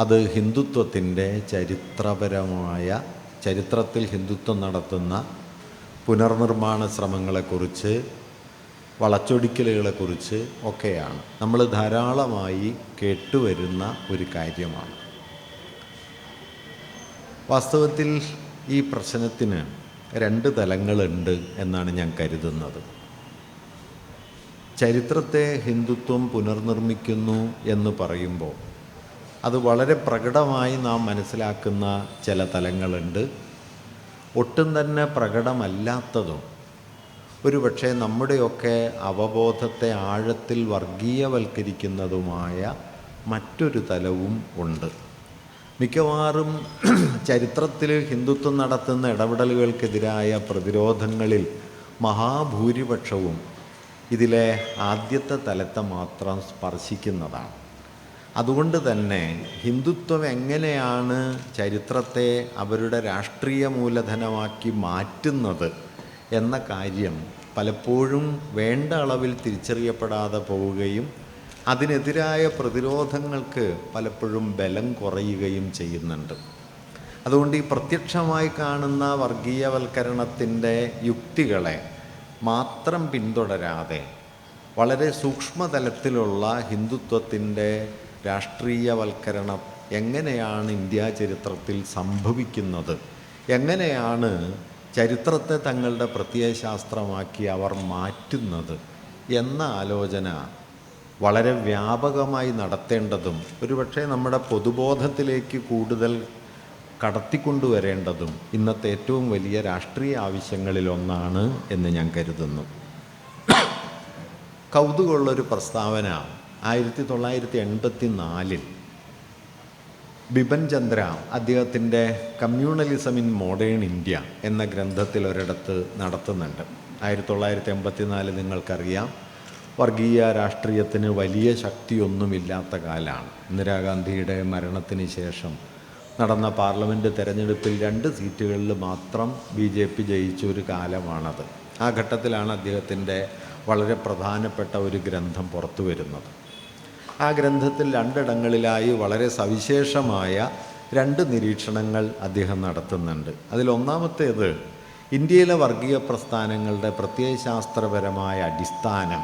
അത് ഹിന്ദുത്വത്തിന്റെ ചരിത്രപരമായ ചരിത്രത്തിൽ ഹിന്ദുത്വം നടത്തുന്ന പുനർനിർമ്മാണ ശ്രമങ്ങളെക്കുറിച്ച് വളച്ചൊടിക്കലുകളെക്കുറിച്ച് ഒക്കെയാണ്. നമ്മൾ ധാരാളമായി കേട്ടുവരുന്ന ഒരു കാര്യമാണ്. വാസ്തവത്തിൽ ഈ പ്രശ്നത്തിന് രണ്ട് തലങ്ങളുണ്ട് എന്നാണ് ഞാൻ കരുതുന്നത്. ചരിത്രത്തെ ഹിന്ദുത്വം പുനർനിർമ്മിക്കുന്നു എന്ന് പറയുമ്പോൾ അത് വളരെ പ്രകടമായി നാം മനസ്സിലാക്കുന്ന ചില തലങ്ങളുണ്ട്. ഒട്ടും തന്നെ പ്രകടമല്ലാത്തതും. ഒരു പക്ഷേ നമ്മുടെയൊക്കെ അവബോധത്തെ ആഴത്തിൽ വർഗീയവൽക്കരിക്കുന്നതുമായ മറ്റൊരു തലവും ഉണ്ട്. മിക്കവാറും ചരിത്രത്തിൽ ഹിന്ദുത്വം നടത്തുന്ന ഇടപെടലുകൾക്കെതിരായ പ്രതിരോധങ്ങളിൽ മഹാഭൂരിപക്ഷവും ഇതിലെ ആദ്യത്തെ തലത്തെ മാത്രം സ്പർശിക്കുന്നതാണ്. അതുകൊണ്ട് തന്നെ ഹിന്ദുത്വം എങ്ങനെയാണ് ചരിത്രത്തെ അവരുടെ രാഷ്ട്രീയ മൂലധനമാക്കി മാറ്റുന്നത് എന്ന കാര്യം പലപ്പോഴും വേണ്ട അളവിൽ തിരിച്ചറിയപ്പെടാതെ പോവുകയും അതിനെതിരായ പ്രതിരോധങ്ങൾക്ക് പലപ്പോഴും ബലം കുറയുകയും ചെയ്യുന്നുണ്ട്. അതുകൊണ്ട് ഈ പ്രത്യക്ഷമായി കാണുന്ന വർഗീയവൽക്കരണത്തിന്റെ യുക്തികളെ മാത്രം പിന്തുടരാതെ വളരെ സൂക്ഷ്മതലത്തിലുള്ള ഹിന്ദുത്വത്തിന്റെ രാഷ്ട്രീയവൽക്കരണം എങ്ങനെയാണ് ഇന്ത്യാ ചരിത്രത്തിൽ സംഭവിക്കുന്നത്? എങ്ങനെയാണ് ചരിത്രത്തെ തങ്ങളുടെ പ്രത്യയശാസ്ത്രമാക്കി അവർ മാറ്റുന്നത്? എന്ന ആലോചന വളരെ വ്യാപകമായി നടത്തേണ്ടതും ഒരുപക്ഷെ നമ്മുടെ പൊതുബോധത്തിലേക്ക് കൂടുതൽ കടത്തിക്കൊണ്ടുവരേണ്ടതും ഇന്നത്തെ ഏറ്റവും വലിയ രാഷ്ട്രീയ ആവശ്യങ്ങളിലൊന്നാണ് എന്ന് ഞാൻ കരുതുന്നു. കൗതുകമുള്ളൊരു പ്രസ്താവന ആയിരത്തി തൊള്ളായിരത്തി എൺപത്തി നാലിൽ ബിപൻ ചന്ദ്ര അദ്ദേഹത്തിന്റെ കമ്മ്യൂണലിസം ഇൻ മോഡേൺ ഇന്ത്യ എന്ന ഗ്രന്ഥത്തിൽ ഒരിടത്ത് നടത്തുന്നുണ്ട്. ആയിരത്തി തൊള്ളായിരത്തി എൺപത്തി നാല് നിങ്ങൾക്കറിയാം വർഗീയ രാഷ്ട്രീയത്തിന് വലിയ ശക്തിയൊന്നുമില്ലാത്ത കാലമാണ്. ഇന്ദിരാഗാന്ധിയുടെ മരണത്തിന് ശേഷം നടന്ന പാർലമെന്റ് തെരഞ്ഞെടുപ്പിൽ രണ്ട് സീറ്റുകളിൽ മാത്രം ബി ജെ പി ജയിച്ച ഒരു കാലമാണത്. ആ ഘട്ടത്തിലാണ് അദ്ദേഹത്തിന്റെ വളരെ പ്രധാനപ്പെട്ട ഒരു ഗ്രന്ഥം പുറത്തു വരുന്നത് ആ ഗ്രന്ഥത്തിൽ രണ്ടിടങ്ങളിലായി വളരെ സവിശേഷമായ രണ്ട് നിരീക്ഷണങ്ങൾ അദ്ദേഹം നടത്തുന്നുണ്ട്. അതിലൊന്നാമത്തേത് ഇന്ത്യയിലെ വർഗീയ പ്രസ്ഥാനങ്ങളുടെ പ്രത്യയശാസ്ത്രപരമായ അടിസ്ഥാനം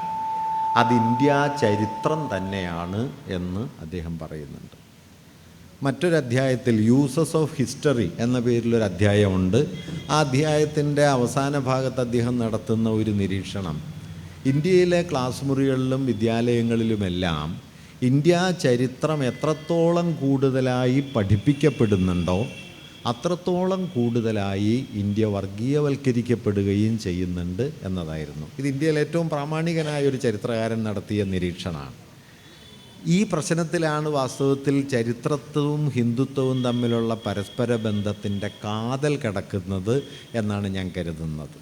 അത് ഇന്ത്യ ചരിത്രം തന്നെയാണ് എന്ന് അദ്ദേഹം പറയുന്നുണ്ട്. മറ്റൊരു അധ്യായത്തിൽ യൂസസ് ഓഫ് ഹിസ്റ്ററി എന്ന പേരിലൊരു അധ്യായമുണ്ട്. ആ അധ്യായത്തിന്റെ അവസാന ഭാഗത്ത് അദ്ദേഹം നടത്തുന്ന ഒരു നിരീക്ഷണം. ഇന്ത്യയിലെ ക്ലാസ് മുറികളിലും വിദ്യാലയങ്ങളിലുമെല്ലാം ഇന്ത്യ ചരിത്രം എത്രത്തോളം കൂടുതലായി പഠിപ്പിക്കപ്പെടുന്നുണ്ടോ അത്രത്തോളം കൂടുതലായി ഇന്ത്യ വർഗീയവൽക്കരിക്കപ്പെടുകയും ചെയ്യുന്നുണ്ട് എന്നതായിരുന്നു. ഇത് ഇന്ത്യയിൽ ഏറ്റവും പ്രാമാണികനായ ഒരു ചരിത്രകാരൻ നടത്തിയ നിരീക്ഷണമാണ്. ഈ പ്രശ്നത്തിലാണ് വാസ്തവത്തിൽ ചരിത്രത്വവും ഹിന്ദുത്വവും തമ്മിലുള്ള പരസ്പര ബന്ധത്തിന്റെ കാതൽ കിടക്കുന്നത് എന്നാണ് ഞാൻ കരുതുന്നത്.